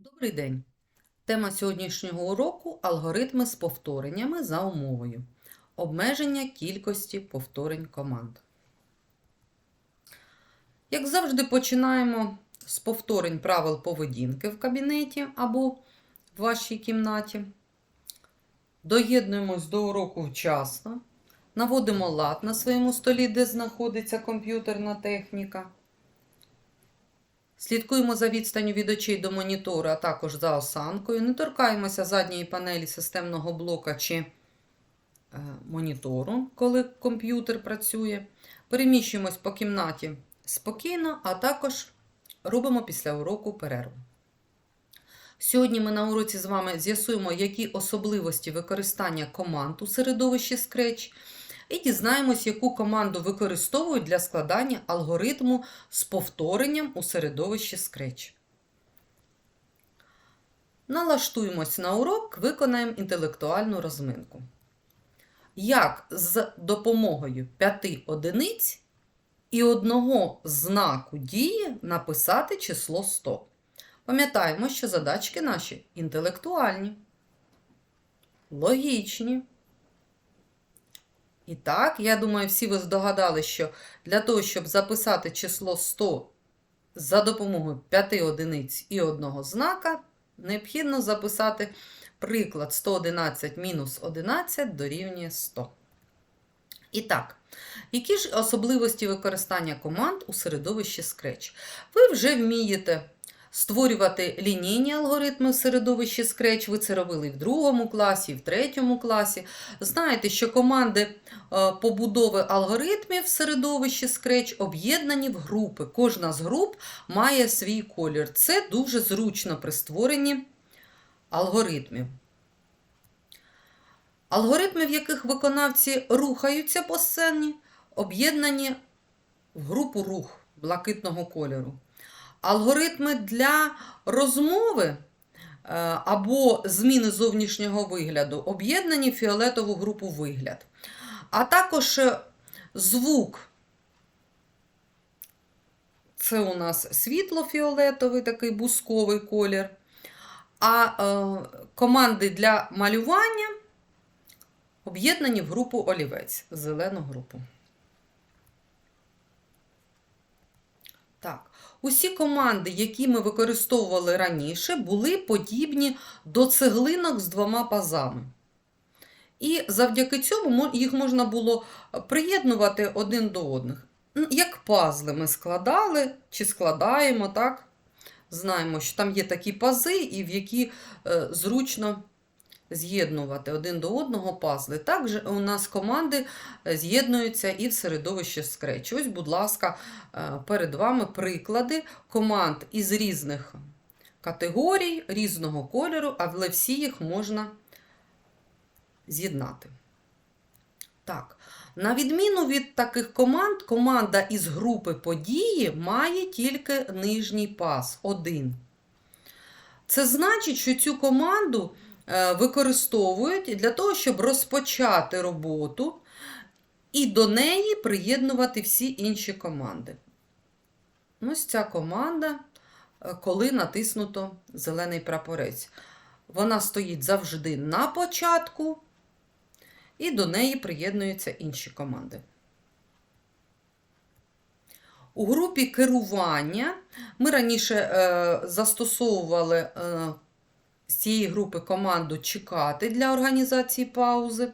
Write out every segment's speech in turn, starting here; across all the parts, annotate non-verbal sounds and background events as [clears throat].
Добрий день! Тема сьогоднішнього уроку алгоритми з повтореннями за умовою. Обмеження кількості повторень команд. Як завжди, починаємо з повторень правил поведінки в кабінеті або в вашій кімнаті. Доєднуємось до уроку вчасно. Наводимо лад на своєму столі, де знаходиться комп'ютерна техніка. Слідкуємо за відстанню від очей до монітору, а також за осанкою. Не торкаємося задньої панелі системного блока чи е, монітору, коли комп'ютер працює. Переміщуємось по кімнаті спокійно, а також робимо після уроку перерву. Сьогодні ми на уроці з вами з'ясуємо, які особливості використання команд у середовищі Scratch, і дізнаємось, яку команду використовують для складання алгоритму з повторенням у середовищі Scratch. Налаштуємось на урок, виконаємо інтелектуальну розминку. Як з допомогою п'яти одиниць і одного знаку дії написати число 100. Пам'ятаємо, що задачки наші інтелектуальні, логічні. І так, я думаю, всі ви здогадали, що для того, щоб записати число 100 за допомогою 5 одиниць і одного знака, необхідно записати приклад 111 мінус 11 дорівнює 100. І так, які ж особливості використання команд у середовищі Scratch? Ви вже вмієте створювати лінійні алгоритми в середовищі Scratch. Ви це робили в другому класі, і в третьому класі. Знаєте, що команди е, побудови алгоритмів в середовищі Scratch об'єднані в групи. Кожна з груп має свій колір. Це дуже зручно при створенні алгоритмів. Алгоритми, в яких виконавці рухаються по сцені, об'єднані в групу рух блакитного кольору. Алгоритми для розмови е, або зміни зовнішнього вигляду об'єднані в фіолетову групу вигляд. А також е, звук. Це у нас світло-фіолетовий, такий бусковий колір. А е, команди для малювання об'єднані в групу олівець, зелену групу. Так, усі команди, які ми використовували раніше, були подібні до цеглинок з двома пазами. І завдяки цьому їх можна було приєднувати один до одних. Як пазли ми складали чи складаємо, так? Знаємо, що там є такі пази, і в які е, зручно з'єднувати один до одного пазли. Також у нас команди з'єднуються і в середовищі Scratch. Ось, будь ласка, перед вами приклади команд із різних категорій, різного кольору, але всі їх можна з'єднати. Так, на відміну від таких команд, команда із групи події має тільки нижній паз один. Це значить, що цю команду використовують для того, щоб розпочати роботу і до неї приєднувати всі інші команди. Ось ця команда, коли натиснуто зелений прапорець. Вона стоїть завжди на початку, і до неї приєднуються інші команди. У групі керування ми раніше е, застосовували е, з цієї групи команду чекати для організації паузи.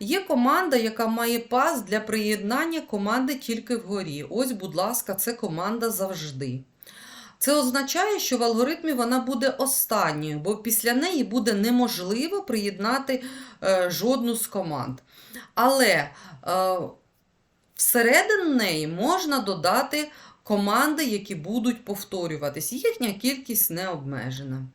Є команда, яка має пас для приєднання команди тільки вгорі. Ось, будь ласка, це команда завжди. Це означає, що в алгоритмі вона буде останньою, бо після неї буде неможливо приєднати е, жодну з команд. Але е, всередину неї можна додати команди, які будуть повторюватись. Їхня кількість не обмежена.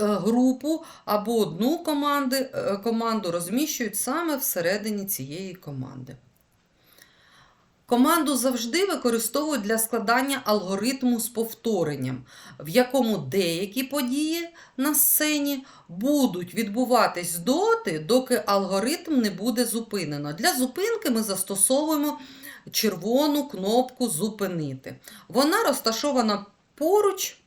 Групу або одну команди, команду розміщують саме всередині цієї команди. Команду завжди використовують для складання алгоритму з повторенням, в якому деякі події на сцені будуть відбуватись доти, доки алгоритм не буде зупинено. Для зупинки ми застосовуємо червону кнопку Зупинити. Вона розташована поруч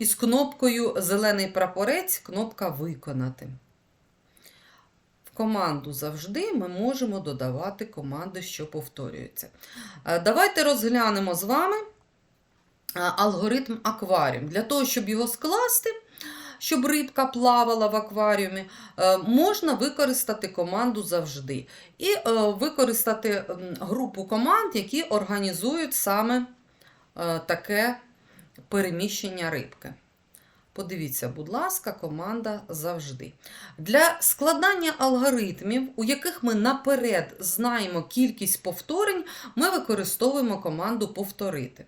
із кнопкою Зелений прапорець, кнопка Виконати. В команду завжди ми можемо додавати команди, що повторюються. Е, Давайте розглянемо з вами е, алгоритм акваріум. Для того, щоб його скласти, щоб рибка плавала в акваріумі, е, можна використати команду завжди. І використати групу команд, які організують саме таке переміщення рибки. Подивіться, будь ласка, команда завжди. Для складання алгоритмів, у яких ми наперед знаємо кількість повторень, ми використовуємо команду повторити.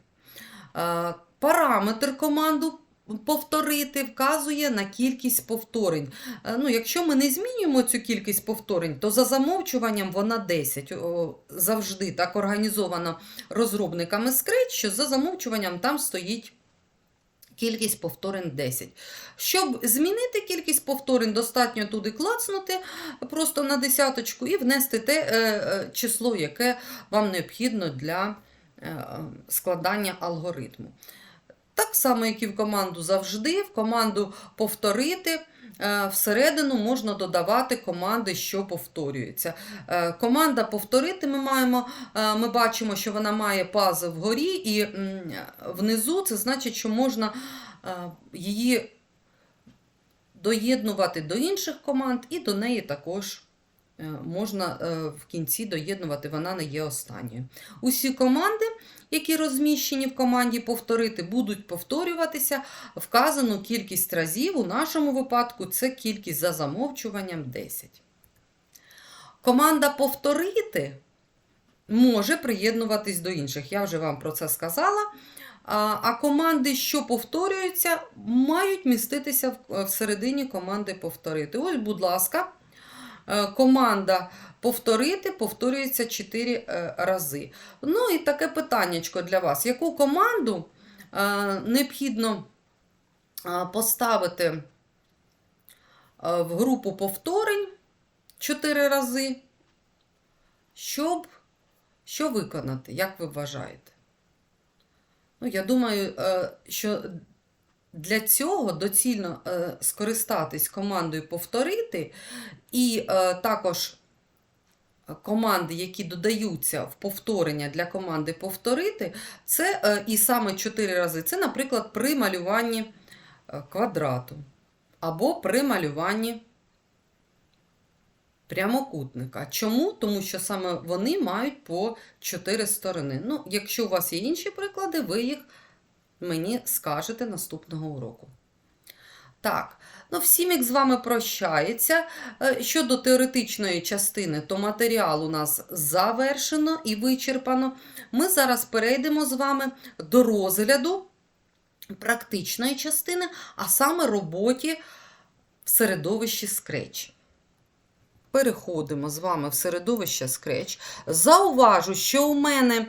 Е, Параметр команду повторити вказує на кількість повторень. Е, Ну, якщо ми не змінюємо цю кількість повторень, то за замовчуванням вона 10. Завжди так організовано розробниками Scratch, що за замовчуванням там стоїть кількість повторень 10. Щоб змінити кількість повторень, достатньо туди клацнути просто на десяточку і внести те е, е, число, яке вам необхідно для е, складання алгоритму. Так само, як і в команду завжди, в команду повторити. Е, Всередину можна додавати команди, що повторюються. Е, Команда повторити ми маємо, е, ми бачимо, що вона має пази вгорі і внизу. Це значить, що можна її доєднувати до інших команд, і до неї також можна е, в кінці доєднувати, вона не є останньою. Усі команди, які розміщені в команді повторити, будуть повторюватися вказану кількість разів. У нашому випадку це кількість за замовчуванням 10. Команда повторити може приєднуватись до інших. Я вже вам про це сказала. А команди, що повторюються, мають міститися всередині команди повторити. Ось, будь ласка, е, команда повторити повторюється 4 рази. Ну і таке питаннячко для вас. Яку команду е, необхідно е, поставити е, в групу повторень 4 рази, щоб що виконати, як ви вважаєте? Ну, я думаю, е, що для цього доцільно е, скористатись командою повторити, і е, також команди, які додаються в повторення для команди повторити, це е, і саме 4 рази. Це, наприклад, при малюванні е, квадрату або при малюванні прямокутника. Чому? Тому що саме вони мають по 4 сторони. Ну, якщо у вас є інші приклади, ви їх мені скажете наступного уроку. Так, ну всім з вами прощається. Е, Щодо теоретичної частини, то матеріал у нас завершено і вичерпано. Ми зараз перейдемо з вами до розгляду практичної частини, а саме роботі в середовищі Scratch. Переходимо з вами в середовище Scratch. Зауважу, що у мене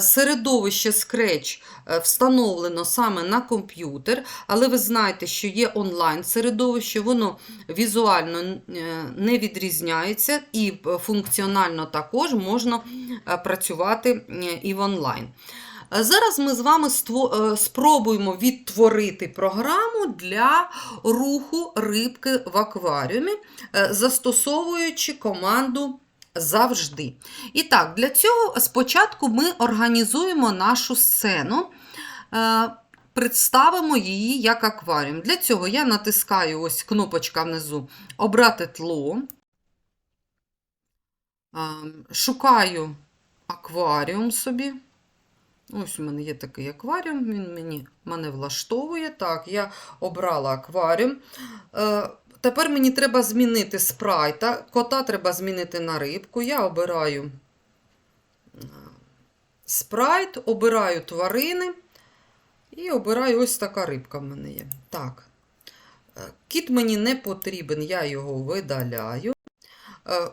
середовище Scratch е, встановлено саме на комп'ютер, але ви знаєте, що є онлайн середовище, воно візуально е, не відрізняється і е, функціонально також можна е, працювати е, і в онлайн. Е, Зараз ми з вами е, спробуємо відтворити програму для руху рибки в акваріумі, е, застосовуючи команду завжди. І так, для цього спочатку ми організуємо нашу сцену, е, представимо її як акваріум. Для цього я натискаю ось кнопочка внизу Обрати тло, Е, шукаю акваріум собі. Ось у мене є такий акваріум, він мені, мене влаштовує. Так, я обрала акваріум. Тепер мені треба змінити спрайта. Кота треба змінити на рибку. Я обираю е, спрайт, обираю тварини і обираю ось така рибка в мене є. Так. Е, Кіт мені не потрібен, я його видаляю. Е,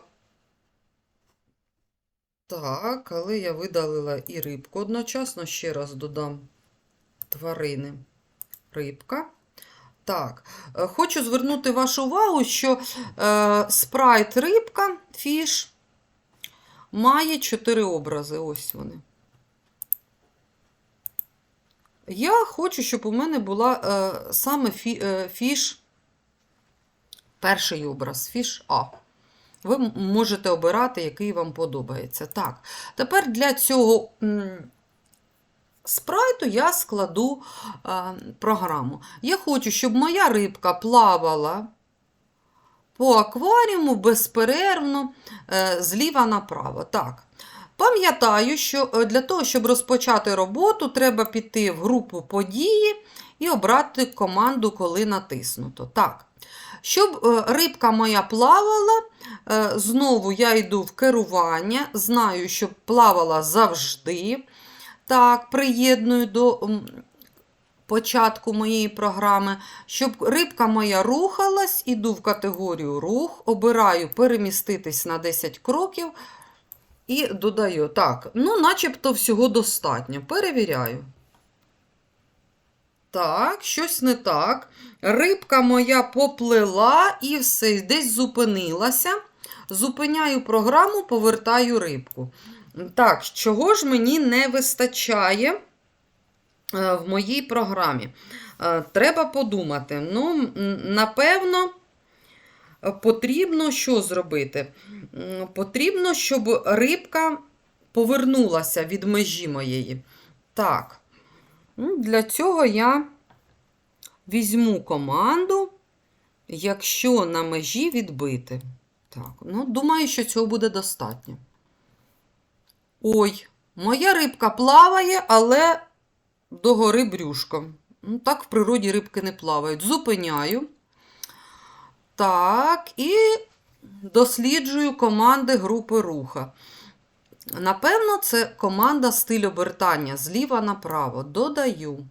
так, але я видалила і рибку одночасно. Ще раз додам тварини. Рибка. Так, е, хочу звернути вашу увагу, що е, спрайт рибка, фіш, має чотири образи. Ось вони. Я хочу, щоб у мене була е, саме фі, е, фіш, перший образ, фіш А. Ви можете обирати, який вам подобається. Так, тепер для цього м, спрайту я складу е, програму. Я хочу, щоб моя рибка плавала по акваріуму безперервно е, зліва направо. Так. Пам'ятаю, що е, для того, щоб розпочати роботу, треба піти в групу події і обрати команду, коли натиснуто. Так. Щоб рибка моя плавала, знову я йду в керування, знаю, щоб плавала завжди. Так, приєдную до початку моєї програми. Щоб рибка моя рухалась, іду в категорію рух, обираю переміститись на 10 кроків і додаю. Так, ну, начебто всього достатньо. Перевіряю. Так, щось не так. Рибка моя поплила і все, десь зупинилася. Зупиняю програму, повертаю рибку. Так, чого ж мені не вистачає е, в моїй програмі? Е, Треба подумати. Ну, напевно, потрібно що зробити? Потрібно, щоб рибка повернулася від межі моєї. Так. Ну, Для цього я візьму команду, якщо на межі відбити. Так, ну, думаю, що цього буде достатньо. Ой, моя рибка плаває, але догори брюшком. Ну, так в природі рибки не плавають. Зупиняю. Так, і досліджую команди групи руха. Напевно, це команда стиль обертання зліва направо. Додаю.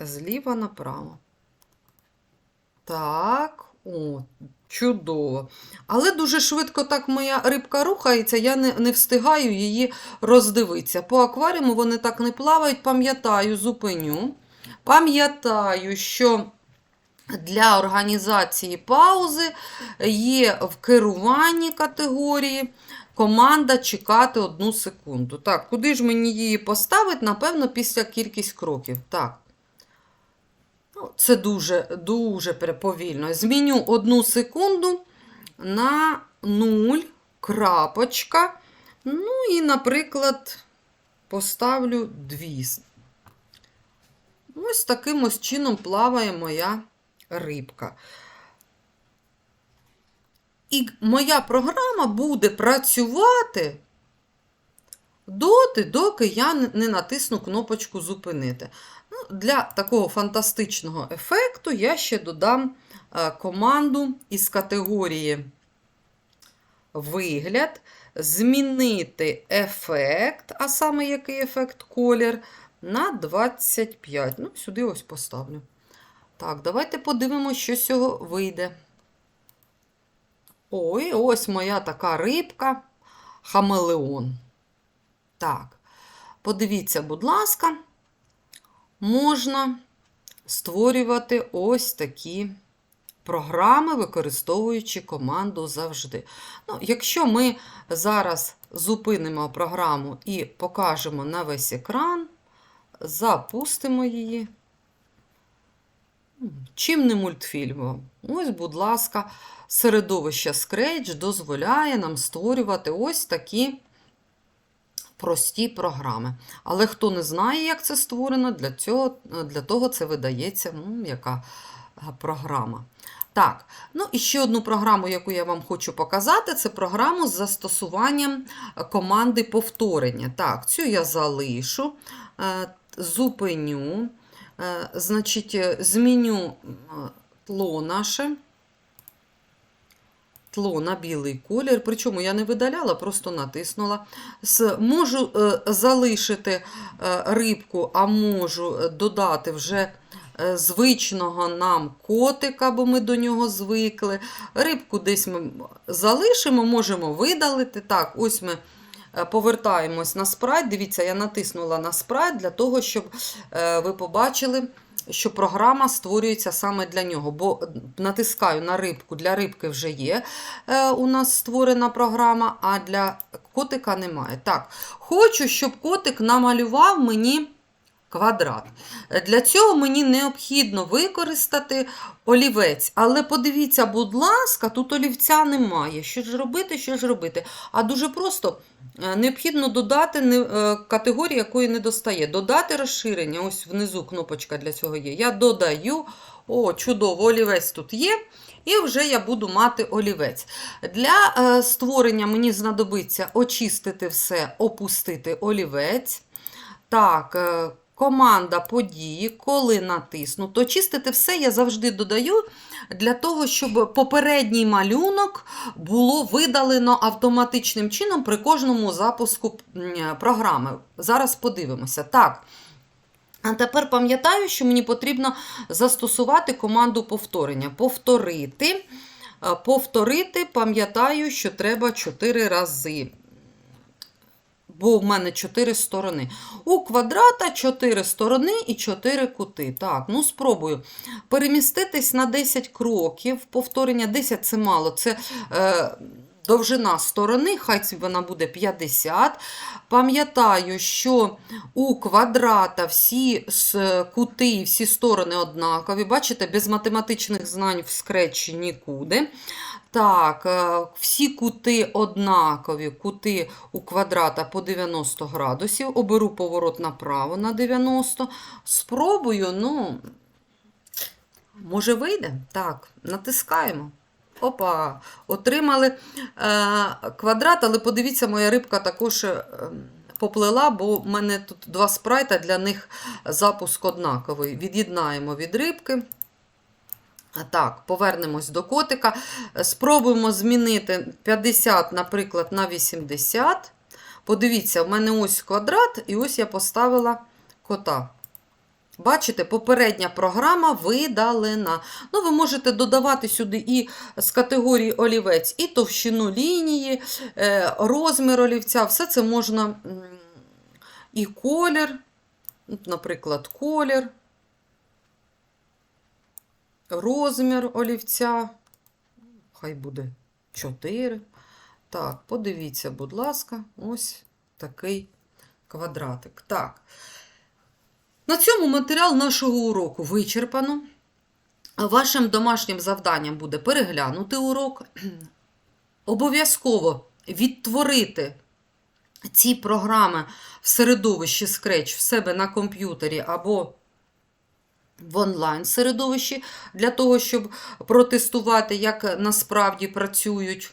Зліва направо. Так, о, чудово. Але дуже швидко так моя рибка рухається, я не, не встигаю її роздивитися. По акваріуму вони так не плавають. Пам'ятаю, зупиню. Пам'ятаю, що для організації паузи є в керуванні категорії команда чекати одну секунду. Так, куди ж мені її поставити? Напевно, після кількість кроків. Так. Ну, Це дуже, дуже повільно. Зміню одну секунду на 0, крапочка. Ну і, наприклад, поставлю 2. Ось таким ось чином плаває моя рибка. І моя програма буде працювати доти, доки я не натисну кнопочку зупинити. Ну, для такого фантастичного ефекту я ще додам е, команду із категорії вигляд, змінити ефект, а саме який ефект колір, на 25. Ну, сюди ось поставлю. Так, давайте подивимося, що з цього вийде. Ой, ось моя така рибка, хамелеон. Так, подивіться, будь ласка, можна створювати ось такі програми, використовуючи команду завжди. Ну, якщо ми зараз зупинимо програму і покажемо на весь екран, запустимо її. Чим не мультфільмом? Ось, будь ласка, середовище Scratch дозволяє нам створювати ось такі прості програми. Але хто не знає, як це створено, для, цього, для того це видається м, яка е, програма. Так, ну і ще одну програму, яку я вам хочу показати, це програму з застосуванням е, команди повторення. Так, цю я залишу, е, зупиню, значить, зміню тло наше. Тло на білий колір, причому я не видаляла, просто натиснула. Можу е, залишити е, рибку, а можу е, додати вже звичного нам котика, бо ми до нього звикли. Рибку десь ми залишимо, можемо видалити. Так, ось ми повертаємось на спрайт. Дивіться, я натиснула на спрайт для того, щоб ви побачили, що програма створюється саме для нього. Бо натискаю на рибку, для рибки вже є е, у нас створена програма, а для котика немає. Так, хочу, щоб котик намалював мені квадрат. Для цього мені необхідно використати олівець. Але подивіться, будь ласка, тут олівця немає. Що ж робити, що ж робити? А дуже просто е, необхідно додати е, категорію, якої не достає. Додати розширення. Ось внизу кнопочка для цього є. Я додаю. О, чудово, олівець тут є. І вже я буду мати олівець. Для е, створення мені знадобиться очистити все, опустити олівець. Так, е, команда події, коли натисну, то чистити все я завжди додаю для того, щоб попередній малюнок було видалено автоматичним чином при кожному запуску програми. Зараз подивимося. Так. А тепер пам'ятаю, що мені потрібно застосувати команду повторення. Повторити. Е, Повторити, пам'ятаю, що треба 4 рази. Бо в мене 4 сторони. У квадрата 4 сторони і 4 кути. Так, ну спробую. Переміститись на 10 кроків. Повторення 10 це мало. Це е, довжина сторони, хай вона буде 50. Пам'ятаю, що у квадрата всі кути всі сторони однакові. Бачите, без математичних знань в скретчі нікуди. Так, е, всі кути однакові, кути у квадрата по 90 градусів. Оберу поворот направо на 90. Спробую, ну, може вийде? Так, натискаємо. Опа, отримали е, квадрат, але подивіться, моя рибка також е, поплила, бо в мене тут два спрайта, для них запуск однаковий. Від'єднаємо від рибки. Так, повернемось до котика. Спробуємо змінити 50, наприклад, на 80. Подивіться, в мене ось квадрат, і ось я поставила кота. Бачите, попередня програма видалена. Ну, ви можете додавати сюди і з категорії олівець, і товщину лінії, е, розмір олівця. Все це можна і колір, наприклад, колір, розмір олівця. Хай буде 4. Так, подивіться, будь ласка, ось такий квадратик. Так. На цьому матеріал нашого уроку вичерпано. Вашим домашнім завданням буде переглянути урок. [clears throat] Обов'язково відтворити ці програми в середовищі Scratch в себе на комп'ютері або в онлайн середовищі для того, щоб протестувати, як насправді працюють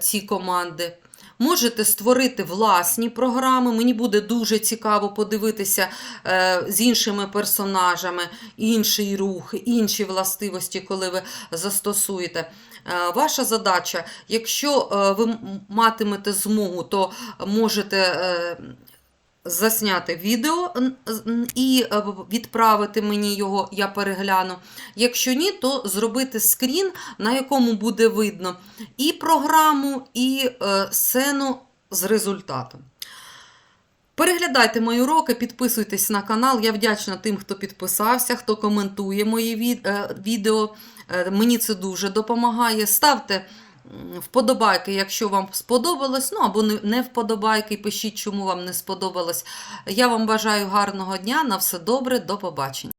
ці команди. Можете створити власні програми. Мені буде дуже цікаво подивитися е, з іншими персонажами, інший рух, інші властивості, коли ви застосуєте. Е, Ваша задача, якщо е, ви матимете змогу, то можете засняти відео і е, відправити мені його, я перегляну. Якщо ні, то зробити скрін, на якому буде видно і програму, і е, сцену з результатом. Переглядайте мої уроки, підписуйтесь на канал. Я вдячна тим, хто підписався, хто коментує мої е, відео. Мені це дуже допомагає. Ставте вподобайки, якщо вам сподобалось, ну або не- вподобайки, пишіть, чому вам не сподобалось. Я вам бажаю гарного дня, на все добре, до побачення.